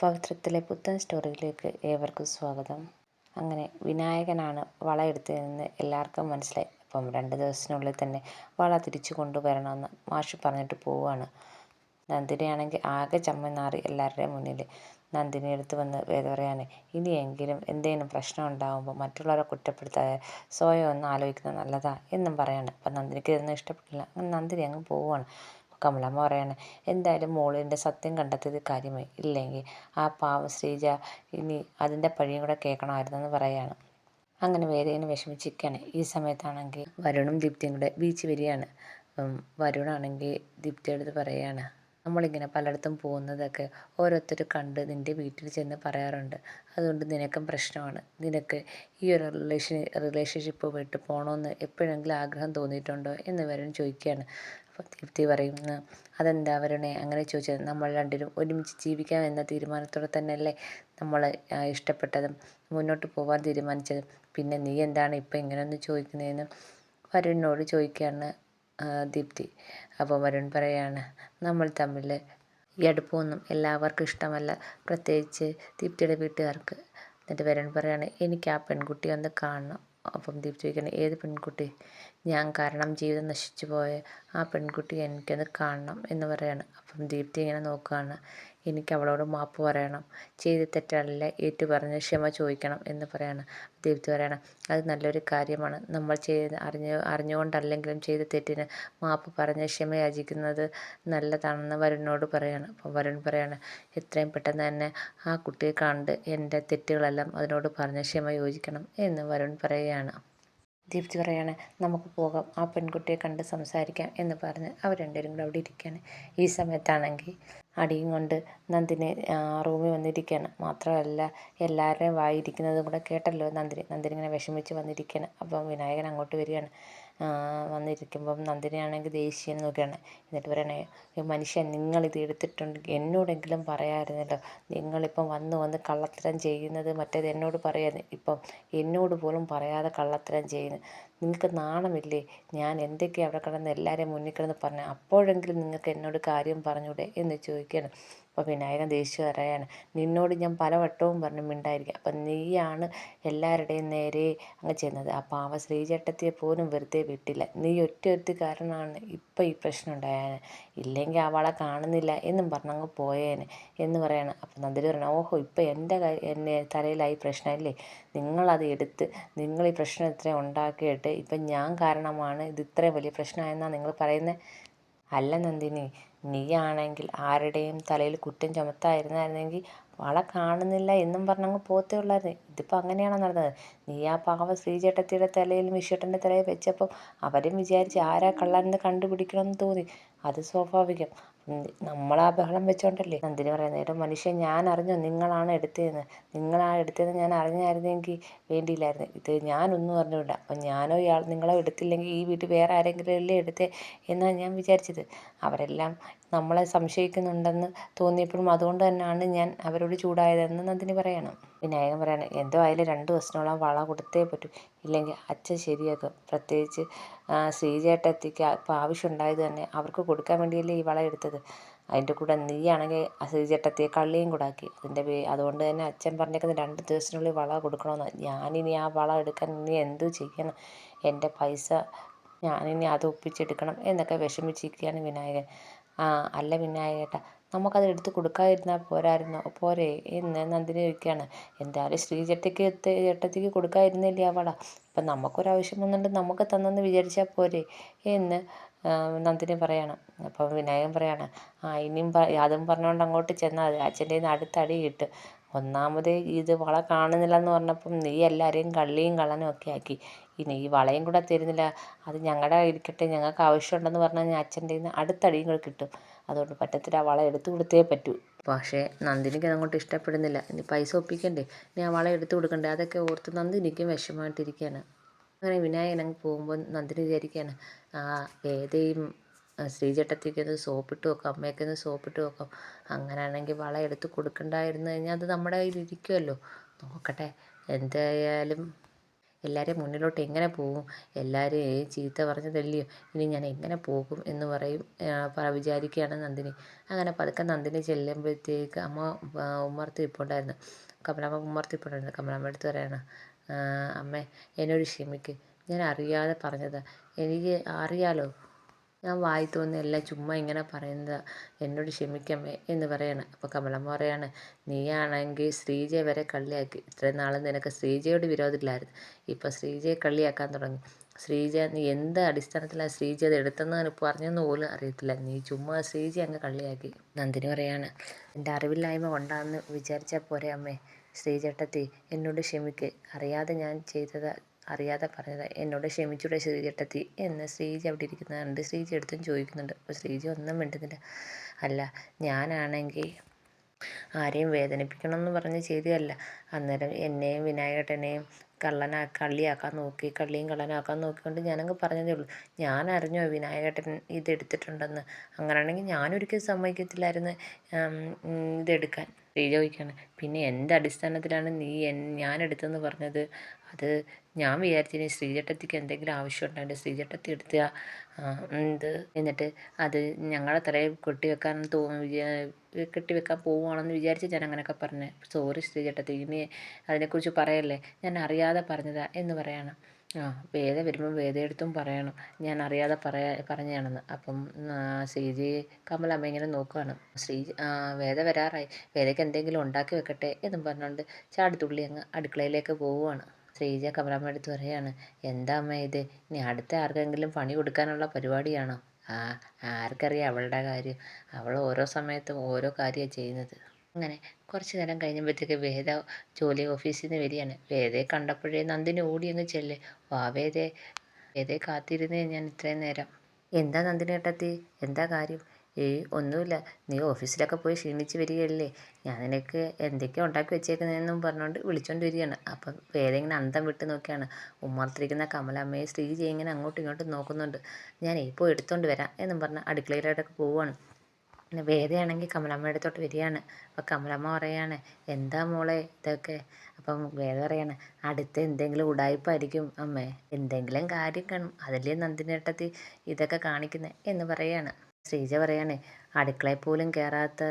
പവിത്രത്തിലെ പുത്തൻ സ്റ്റോറിയിലേക്ക് ഏവർക്കും സ്വാഗതം. അങ്ങനെ വിനായകനാണ് വളയെടുത്തതെന്ന് എല്ലാവർക്കും മനസ്സിലായി. അപ്പം രണ്ട് ദിവസത്തിനുള്ളിൽ തന്നെ വള തിരിച്ചു കൊണ്ടുവരണമെന്ന് മാഷ് പറഞ്ഞിട്ട് പോവുകയാണ്. നന്ദിനിയാണെങ്കിൽ ആകെ ചമ്മനാറി എല്ലാവരുടെയും മുന്നിൽ നന്ദിനി എടുത്ത് വന്ന് വേദ പറയാൻ ഇനിയെങ്കിലും എന്തെങ്കിലും പ്രശ്നം ഉണ്ടാകുമ്പോൾ മറ്റുള്ളവരെ കുറ്റപ്പെടുത്താതെ സ്വയം ഒന്ന് ആലോചിക്കുന്നത് നല്ലതാ എന്നും പറയാണ്. അപ്പം നന്ദിനിക്ക് ഇതൊന്നും ഇഷ്ടപ്പെട്ടില്ല. അങ്ങനെ നന്ദിനി അങ്ങ് പോവുകയാണ്. കമലമ്മ പറയാണ് എന്തായാലും മോളിന്റെ സത്യം കണ്ടെത്തിയത് കാര്യമായി. ഇല്ലെങ്കിൽ ആ പാവം ശ്രീജ ഇനി അതിന്റെ പഴിയും കൂടെ കേൾക്കണമായിരുന്നെന്ന് പറയാണ്. അങ്ങനെ വേദന വിഷമിച്ചിരിക്കുകയാണ്. ഈ സമയത്താണെങ്കിൽ വരുണും ദീപ്തിയും കൂടെ ബീച്ച് വരികയാണ്. വരുണാണെങ്കിൽ ദീപ്തിയെടുത്ത് പറയുകയാണ് നമ്മളിങ്ങനെ പലയിടത്തും പോകുന്നതൊക്കെ ഓരോരുത്തർ കണ്ട് നിന്റെ വീട്ടിൽ ചെന്ന് പറയാറുണ്ട്. അതുകൊണ്ട് നിനക്കും പ്രശ്നമാണ്. നിനക്ക് ഈ ഒരു റിലേഷൻ റിലേഷൻഷിപ്പ് വിട്ട് പോകണമെന്ന് എപ്പോഴെങ്കിലും ആഗ്രഹം തോന്നിയിട്ടുണ്ടോ? എന്ന് വരുൺ ചോദിക്കുകയാണ്. ദീപ്തി പറയുന്നു. അതെന്താ വരുണേ അങ്ങനെ ചോദിച്ചത് നമ്മൾ രണ്ടുപേരും ഒരുമിച്ച് ജീവിക്കാം എന്ന തീരുമാനത്തോടെ തന്നെയല്ലേ നമ്മൾ ഇഷ്ടപ്പെട്ടതും മുന്നോട്ട് പോകാൻ തീരുമാനിച്ചതും. പിന്നെ നീ എന്താണ് ഇപ്പം ഇങ്ങനെയൊന്ന് ചോദിക്കുന്നതെന്ന് വരുണിനോട് ചോദിക്കുകയാണ് ദീപ്തി. അപ്പോൾ വരുൺ പറയാണ് നമ്മൾ തമ്മിൽ ഈ അടുപ്പമൊന്നും എല്ലാവർക്കും ഇഷ്ടമല്ല. പ്രത്യേകിച്ച് ദീപ്തിയുടെ വീട്ടുകാർക്ക്. എന്നിട്ട് വരുൺ പറയാണ് എനിക്ക് ആ പെൺകുട്ടിയെ ഒന്ന് കാണണം. അപ്പം ദീപ്തി ചോദിക്കണേ ഏത് പെൺകുട്ടി? ഞാൻ കാരണം ജീവിതം നശിച്ചു പോയ ആ പെൺകുട്ടി എനിക്കൊന്ന് കാണണം എന്ന് പറയാണ്. അപ്പം ദീപ്തി ഇങ്ങനെ നോക്കുകയാണ്. എനിക്ക് അവളോട് മാപ്പ് പറയണം. ചെയ്ത തെറ്റല്ല ഏറ്റു പറഞ്ഞ് ക്ഷമ ചോദിക്കണം എന്ന് പറയാണ്. ദൈവത്തിൽ പറയണം അത് നല്ലൊരു കാര്യമാണ്. നമ്മൾ ചെയ്ത് അറിഞ്ഞ് അറിഞ്ഞുകൊണ്ടല്ലെങ്കിലും ചെയ്ത തെറ്റിന് മാപ്പ് പറഞ്ഞ് ക്ഷമ യാചിക്കുന്നത് നല്ലതാണെന്ന് വരുണിനോട് പറയാണ്. അപ്പോൾ വരുൺ പറയാണ് എത്രയും പെട്ടെന്ന് തന്നെ ആ കുട്ടിയെ കണ്ട് എന്റെ തെറ്റുകളെല്ലാം അതിനോട് പറഞ്ഞ് ക്ഷമ യോജിക്കണം എന്ന് വരുൺ പറയുകയാണ്. ദീപ്തി പറയാണ് നമുക്ക് പോകാം. ആ പെൺകുട്ടിയെ കണ്ട് സംസാരിക്കാം എന്ന് പറഞ്ഞ് അവർ രണ്ടുപേരും കൂടെ അവിടെ ഇരിക്കുകയാണ്. ഈ സമയത്താണെങ്കിൽ അടിയും കൊണ്ട് നന്ദിനി റൂമിൽ വന്നിരിക്കുകയാണ് മാത്രമല്ല എല്ലാവരുടെയും വായിരിക്കുന്നതും കൂടെ കേട്ടല്ലോ നന്ദിനി. നന്ദിനി ഇങ്ങനെ വിഷമിച്ച് വന്നിരിക്കുകയാണ് അപ്പം വിനായകൻ അങ്ങോട്ട് വരികയാണ്. വന്നിരിക്കുമ്പം നന്ദിനിയാണെങ്കിൽ ദേഷ്യം നോക്കുകയാണ്. എന്നിട്ട് പറയണേ മനുഷ്യൻ നിങ്ങളിത് എടുത്തിട്ടുണ്ട്. എന്നോടെങ്കിലും പറയാമായിരുന്നല്ലോ. നിങ്ങളിപ്പം വന്ന് വന്ന് കള്ളത്തരം ചെയ്യുന്നത് മറ്റേത് എന്നോട് പറയാതെ ഇപ്പം എന്നോട് പോലും പറയാതെ കള്ളത്തരം ചെയ്യുന്നു. നിങ്ങൾക്ക് നാണമില്ലേ? ഞാൻ എന്തൊക്കെയാണ് അവിടെ കിടന്ന് എല്ലാവരെയും മുന്നിൽ കിടന്ന് പറഞ്ഞു അപ്പോഴെങ്കിലും നിങ്ങൾക്ക് എന്നോട് കാര്യം പറഞ്ഞൂടെ എന്ന് ചോദിക്കുകയാണ്. അപ്പോൾ വിനായകൻ ദേഷ്യം അറിയാണ് നിന്നോട് ഞാൻ പലവട്ടവും പറഞ്ഞു മിണ്ടായിരിക്കാം. അപ്പം നീയാണ് എല്ലാവരുടെയും നേരെ അങ്ങ് ചെന്നത്. ആ പാവ ശ്രീചേട്ടത്തിയെ പോലും വെറുതെ വിട്ടില്ല. നീ ഒറ്റ ഒറ്റ കാരണമാണ് ഇപ്പം ഈ പ്രശ്നം ഉണ്ടായത് ഇല്ലെങ്കിൽ അവളെ കാണുന്നില്ല എന്നും പറഞ്ഞങ്ങ് പോയേനെ എന്ന് പറയാണ്. അപ്പം നന്ദിരി പറയണം ഓഹോ ഇപ്പം എന്റെ എന്നെ തലയിലായി പ്രശ്നമല്ലേ? നിങ്ങളത് എടുത്ത് നിങ്ങൾ ഈ പ്രശ്നം ഇത്രയും ഉണ്ടാക്കിയിട്ട് ഇപ്പം ഞാൻ കാരണമാണ് ഇത് ഇത്രയും വലിയ പ്രശ്നമായെന്നാണ് നിങ്ങൾ പറയുന്നത് അല്ല നന്ദിനി നീയാണെങ്കിൽ ആരുടെയും തലയിൽ കുറ്റം ചുമത്തായിരുന്നായിരുന്നെങ്കിൽ വള കാണുന്നില്ല എന്നും പറഞ്ഞങ്ങ് പോത്തേ ഉള്ളായിരുന്നു. ഇതിപ്പോൾ അങ്ങനെയാണോ നടന്നത്? നീ ആ പാവ ശ്രീചേട്ടത്തിയുടെ തലയിലും വിശ്വട്ടന്റെ തലയിൽ വെച്ചപ്പോൾ അവരും വിചാരിച്ച് ആരാ കള്ളനെന്ന് കണ്ടുപിടിക്കണമെന്ന് തോന്നി. അത് സ്വാഭാവികം. നമ്മളാ ബഹളം വെച്ചോണ്ടല്ലേ? നന്ദിനി പറയുന്നത് ഏട്ടോ മനുഷ്യൻ ഞാൻ അറിഞ്ഞു നിങ്ങളാണ് എടുത്തതെന്ന്? നിങ്ങളാണ് എടുത്തതെന്ന് ഞാൻ അറിഞ്ഞായിരുന്നെങ്കിൽ വേണ്ടിയില്ലായിരുന്നു. ഇത് ഞാനൊന്നും അറിഞ്ഞുകൊണ്ട അപ്പം ഞാനോ ഇയാൾ നിങ്ങളോ എടുത്തില്ലെങ്കിൽ ഈ വീട്ടിൽ വേറെ ആരെങ്കിലും അല്ലേ എടുത്തേ എന്നാണ് ഞാൻ വിചാരിച്ചത്. അവരെല്ലാം നമ്മളെ സംശയിക്കുന്നുണ്ടെന്ന് തോന്നിയപ്പോഴും അതുകൊണ്ട് തന്നെയാണ് ഞാൻ അവരോട് ചൂടായതെന്ന് നന്ദിനി പറയണം. വിനായകൻ പറയണം എന്തോ ആയാലും രണ്ട് ദിവസത്തിനോളം വള കൊടുത്തേ പറ്റൂ. ഇല്ലെങ്കിൽ അച്ഛൻ ശരിയാക്കും. പ്രത്യേകിച്ച് ശ്രീചേട്ടത്തിക്ക് ഇപ്പോൾ ആവശ്യമുണ്ടായത് തന്നെ അവർക്ക് കൊടുക്കാൻ വേണ്ടിയല്ലേ ഈ വള എടുത്തത്. അതിന്റെ കൂടെ നീയാണെങ്കിൽ ശ്രീചേട്ടത്തിയെ കള്ളിയും കൂടെ ആക്കി. അതിന്റെ പേ അതുകൊണ്ട് തന്നെ അച്ഛൻ പറഞ്ഞേക്കുന്നത് രണ്ട് ദിവസത്തിനുള്ളിൽ വള കൊടുക്കണമെന്ന്. ഞാനിനി ആ വള എടുക്കാൻ ഇനി എന്തു ചെയ്യണം? എന്റെ പൈസ ഞാനിനി അത് ഒപ്പിച്ചെടുക്കണം എന്നൊക്കെ വിഷമിച്ചിരിക്കുകയാണ് വിനായകൻ. ആ അല്ല വിനായകേട്ടാ നമുക്കത് എടുത്ത് കൊടുക്കാതിരുന്നാൽ പോരായിരുന്നോ? പോരെ എന്ന് നന്ദിനി ചോദിക്കുകയാണ്. എന്തായാലും ശ്രീ ചേട്ടയ്ക്ക് ചേട്ടത്തിക്ക് കൊടുക്കാതിരുന്നില്ലേ ആ വള അപ്പം നമുക്കൊരാവശ്യം വന്നിട്ട് നമുക്ക് തന്നെന്ന് വിചാരിച്ചാൽ പോരെ എന്ന് നന്ദിനി പറയാണ്. അപ്പം വിനായകൻ പറയാണ് ആ ഇനിയും അതും പറഞ്ഞുകൊണ്ട് അങ്ങോട്ട് ചെന്നാൽ മതി. അച്ഛന്റെ അടുത്തടി അടി കിട്ടും. ഒന്നാമത് ഇത് വള കാണുന്നില്ല എന്ന് പറഞ്ഞപ്പം നീ എല്ലാവരെയും കള്ളിയും കള്ളനും ഒക്കെ ആക്കി. ഇനി ഈ വളയും കൂടെ തരുന്നില്ല. അത് ഞങ്ങളുടെ ഇരിക്കട്ടെ ഞങ്ങൾക്ക് ആവശ്യമുണ്ടെന്ന് പറഞ്ഞാൽ കഴിഞ്ഞാൽ അച്ഛന്റെ കയ്യിൽ നിന്ന് അടുത്ത അടിയും കൂടെ കിട്ടും. അതുകൊണ്ട് പറ്റത്തില്ല ആ വള എടുത്തു കൊടുത്തേ പറ്റൂ. പക്ഷേ നന്ദിനിക്ക് അതങ്ങോട്ട് ഇഷ്ടപ്പെടുന്നില്ല. ഇനി പൈസ ഒപ്പിക്കണ്ടേ? ഇനി ആ വള എടുത്തു കൊടുക്കണ്ടേ? അതൊക്കെ ഓർത്ത് നന്ദിനിക്കും വിഷമമായിട്ടിരിക്കുകയാണ് അങ്ങനെ വിനായകൻ അങ്ങ് പോകുമ്പോൾ നന്ദിനി വിചാരിക്കുകയാണ് ആ വേദയും ശ്രീചട്ടത്തേക്ക് ഒന്ന് സോപ്പിട്ട് വെക്കാം അമ്മയൊക്കെ ഒന്ന് സോപ്പിട്ട് വെക്കാം. അങ്ങനെയാണെങ്കിൽ വള എടുത്ത് കൊടുക്കണ്ടായിരുന്നു കഴിഞ്ഞാൽ അത് നമ്മുടെ കയ്യിൽ ഇരിക്കുമല്ലോ നോക്കട്ടെ എന്തായാലും എല്ലാവരെയും മുന്നിലോട്ട് എങ്ങനെ പോകും എല്ലാവരെയും ചീത്ത പറഞ്ഞതല്ലയോ? ഇനി ഞാൻ എങ്ങനെ പോകും എന്ന് പറയും വിചാരിക്കുകയാണ് നന്ദിനി. അങ്ങനെ പതുക്കെ നന്ദിനി ചെല്ലുമ്പോഴത്തേക്ക് അമ്മ ഉമ്മർത്തി ഇപ്പോണ്ടായിരുന്നു. കമലാമ്മ ഉമ്മർത്തി ഇപ്പോണ്ടായിരുന്നു. കമലാമ്മ അടുത്ത് പറയാണ് അമ്മേ എന്നോട് ക്ഷമിക്ക്. ഞാൻ അറിയാതെ പറഞ്ഞതാ. എനിക്ക് അറിയാലോ? ഞാൻ വായി തോന്നുന്ന എല്ലാം ചുമ്മാ ഇങ്ങനെ പറയുന്നത് എന്നോട് ക്ഷമിക്കമ്മേ എന്ന് പറയാണ്. അപ്പോൾ കമലമ്മ പറയാണ് നീയാണെങ്കിൽ ശ്രീജയെ വരെ കള്ളിയാക്കി. ഇത്രയും നാളും നിനക്ക് ശ്രീജയോട് വിരോധമില്ലായിരുന്നു. ഇപ്പോൾ ശ്രീജയെ കള്ളിയാക്കാൻ തുടങ്ങി. ശ്രീജ നീ എന്ത് അടിസ്ഥാനത്തിലാണ് ശ്രീജ അത് എടുത്തെന്ന് പറഞ്ഞെന്ന് പോലും അറിയത്തില്ല. നീ ചുമ്മാ ശ്രീജ അങ്ങ് കള്ളിയാക്കി. നന്ദിനി പറയാണ് എന്റെ അറിവില്ലായ്മ കൊണ്ടാണെന്ന് വിചാരിച്ചാൽ പോരെ അമ്മേ. ശ്രീചേട്ടത്തി എന്നോട് ക്ഷമിക്ക്. അറിയാതെ ഞാൻ ചെയ്തത് അറിയാതെ പറഞ്ഞത്. എന്നോട് ക്ഷമിച്ചൂടെ ശ്രീചേട്ടത്തി. എന്ന് ശ്രീജി അവിടെ ഇരിക്കുന്നത് ശ്രീജി എടുത്തും ചോദിക്കുന്നുണ്ട്. അപ്പോൾ ശ്രീജി ഒന്നും മിണ്ടുന്നില്ല. അല്ല ഞാനാണെങ്കിൽ ആരെയും വേദനിപ്പിക്കണം എന്ന് പറഞ്ഞ് ചെയ്തതല്ല. അന്നേരം എന്നെയും വിനായകട്ടനെയും കള്ളനാ കള്ളിയാക്കാൻ നോക്കി കള്ളിയും കള്ളനാക്കാൻ നോക്കിക്കൊണ്ട് ഞാനങ്ങ് പറഞ്ഞതേ ഉള്ളൂ. ഞാൻ അറിഞ്ഞോ വിനായകേട്ടൻ ഇതെടുത്തിട്ടുണ്ടെന്ന് അങ്ങനെയാണെങ്കിൽ ഞാനൊരിക്കലും സമ്മതിക്കത്തില്ലായിരുന്നു ഇതെടുക്കാൻ ചോദിക്കുകയാണ്. പിന്നെ എന്റെ അടിസ്ഥാനത്തിലാണ് നീ ഞാൻ എടുത്തെന്ന് പറഞ്ഞത്? അത് ഞാൻ വിചാരിച്ചിന് ശ്രീചട്ടത്തിക്ക് എന്തെങ്കിലും ആവശ്യം ഉണ്ടായിട്ട് ശ്രീചട്ടത്തി എടുത്ത് എന്ത് എന്നിട്ട് അത് ഞങ്ങളുടെ തലയിൽ കെട്ടിവെക്കാൻ തോ കെട്ടിവെക്കാൻ പോവുകയാണെന്ന് വിചാരിച്ച് ഞാൻ അങ്ങനെയൊക്കെ പറഞ്ഞത് സോറി ശ്രീചട്ടത്തി ഇനി അതിനെക്കുറിച്ച് പറയല്ലേ? ഞാൻ അറിയാതെ പറഞ്ഞതാ എന്ന് പറയണം. ആ വേദ വരുമ്പം വേദയെടുത്തും പറയണം. ഞാൻ അറിയാതെ പറയാ പറഞ്ഞതാണെന്ന്. അപ്പം ശ്രീജി കമലമ്മ ഇങ്ങനെ നോക്കുകയാണ് ശ്രീ വേദ വരാറായി. വേദയ്ക്ക് എന്തെങ്കിലും ഉണ്ടാക്കി വെക്കട്ടെ എന്നും പറഞ്ഞുകൊണ്ട് ചാടിത്തുള്ളി അങ്ങ് അടുക്കളയിലേക്ക് പോവുകയാണ് ശ്രീജ കമലമ്മ പറയാണ് എന്താ അമ്മ ഇത്? ഇനി അടുത്ത ആർക്കെങ്കിലും പണി കൊടുക്കാനുള്ള പരിപാടിയാണോ? ആ ആർക്കറിയാം അവളുടെ കാര്യം. അവൾ ഓരോ സമയത്തും ഓരോ കാര്യമാണ് ചെയ്യുന്നത്. അങ്ങനെ കുറച്ച് നേരം കഴിഞ്ഞപ്പോഴത്തേക്ക് വേദ ജോലി ഓഫീസിൽ നിന്ന് വരികയാണ്. വേദയെ കണ്ടപ്പോഴേ നന്ദിനി ഓടി അങ്ങ് ചെല്ലേ. വാ വേദേ. വേദയെ കാത്തിരുന്നേ ഞാൻ ഇത്രയും നേരം. എന്താ നന്ദിനി ഏട്ടത്തി എന്താ കാര്യം? ഏയ് ഒന്നുമില്ല. നീ ഓഫീസിലൊക്കെ പോയി ക്ഷീണിച്ച് വരികയല്ലേ? ഞാൻ നിനക്ക് എന്തൊക്കെയാണ് ഉണ്ടാക്കി വെച്ചേക്കുന്നതെന്നും പറഞ്ഞുകൊണ്ട് വിളിച്ചുകൊണ്ട് വരികയാണ് അപ്പം വേദ ഇങ്ങനെ അന്തം വിട്ട് നോക്കിയാണ്. ഉമ്മർത്തിരിക്കുന്ന കമലമ്മയെ ശ്രീജി ഇങ്ങനെ അങ്ങോട്ടും ഇങ്ങോട്ടും നോക്കുന്നുണ്ട്. ഞാൻ ഇപ്പോൾ എടുത്തുകൊണ്ട് വരാം എന്നും പറഞ്ഞ് അടുക്കളയിലോട്ടൊക്കെ പോവുകയാണ് പിന്നെ വേദയാണെങ്കിൽ കമലമ്മയുടെ അടുത്തോട്ട് വരികയാണ്. അപ്പോൾ കമലമ്മ പറയാണ് എന്താ മോളെ ഇതൊക്കെ? അപ്പം വേദ പറയാണ് അടുത്ത് എന്തെങ്കിലും ഉടായ്പായിരിക്കും അമ്മേ. എന്തെങ്കിലും കാര്യം കാണും. അതല്ലേ നന്ദിനേട്ടത്തി ഇതൊക്കെ കാണിക്കുന്നത് എന്ന് പറയാണ്. ശ്രീജ പറയണേ അടുക്കളയിൽ പോലും കയറാത്ത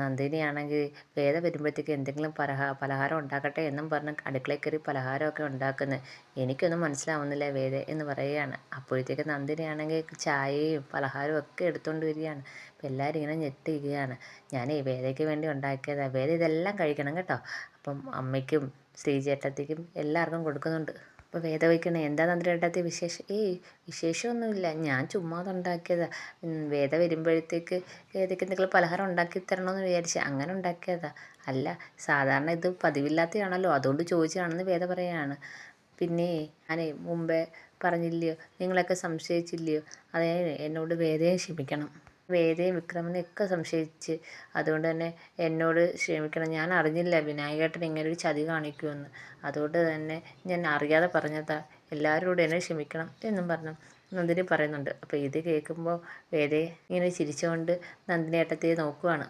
നന്ദിനിയാണെങ്കിൽ വേദ വരുമ്പോഴത്തേക്ക് എന്തെങ്കിലും പലഹാ പലഹാരം ഉണ്ടാക്കട്ടെ എന്നും പറഞ്ഞ് അടുക്കളയിൽ കയറി പലഹാരമൊക്കെ ഉണ്ടാക്കുന്നത് എനിക്കൊന്നും മനസ്സിലാവുന്നില്ല വേദ എന്ന് പറയുകയാണ്. അപ്പോഴത്തേക്ക് നന്ദിനിയാണെങ്കിൽ ചായയും പലഹാരവും ഒക്കെ എടുത്തുകൊണ്ട് വരികയാണ്. അപ്പം എല്ലാവരും ഇങ്ങനെ ഞെട്ടിരിക്കുകയാണ് ഞാൻ ഈ വേദയ്ക്ക് വേണ്ടി ഉണ്ടാക്കിയതാണ് വേദ ഇതെല്ലാം കഴിക്കണം കേട്ടോ. അപ്പം അമ്മയ്ക്കും ശ്രീചേട്ടത്തിക്കും എല്ലാവർക്കും കൊടുക്കുന്നുണ്ട്. അപ്പോൾ വേദ വയ്ക്കണേ. എന്താ നന്ദിരേട്ടത്തി വിശേഷം? ഏയ് വിശേഷമൊന്നുമില്ല. ഞാൻ ചുമ്മാ അതുണ്ടാക്കിയതാണ് വേദ വരുമ്പോഴത്തേക്ക് വേദയ്ക്ക് എന്തെങ്കിലും പലഹാരം ഉണ്ടാക്കി തരണമെന്ന് വിചാരിച്ച് അങ്ങനെ ഉണ്ടാക്കിയതാ. അല്ല സാധാരണ ഇത് പതിവില്ലാത്തതാണല്ലോ അതുകൊണ്ട് ചോദിച്ചതാണെന്ന് വേദ പറയുകയാണ് പിന്നെ ഞാനേ മുമ്പേ പറഞ്ഞില്ലയോ? നിങ്ങളൊക്കെ സംശയിച്ചില്ലയോ? അതേ എന്നോട് വേദയെ ക്ഷമിക്കണം. വേദയും വിക്രമനെയൊക്കെ സംശയിച്ച്. അതുകൊണ്ട് തന്നെ എന്നോട് ക്ഷമിക്കണം. ഞാൻ അറിഞ്ഞില്ല വിനായകേട്ടൻ ഇങ്ങനെ ഒരു ചതി കാണിക്കുമെന്ന്. അതുകൊണ്ട് തന്നെ ഞാൻ അറിയാതെ പറഞ്ഞതാ. എല്ലാവരോടും എന്നെ ക്ഷമിക്കണം എന്നും പറഞ്ഞു നന്ദിനി പറയുന്നുണ്ട്. അപ്പോൾ ഇത് കേൾക്കുമ്പോൾ വേദയെ ഇങ്ങനെ ചിരിച്ചുകൊണ്ട് നന്ദിനി ഏട്ടത്തിയെ നോക്കുവാണ്.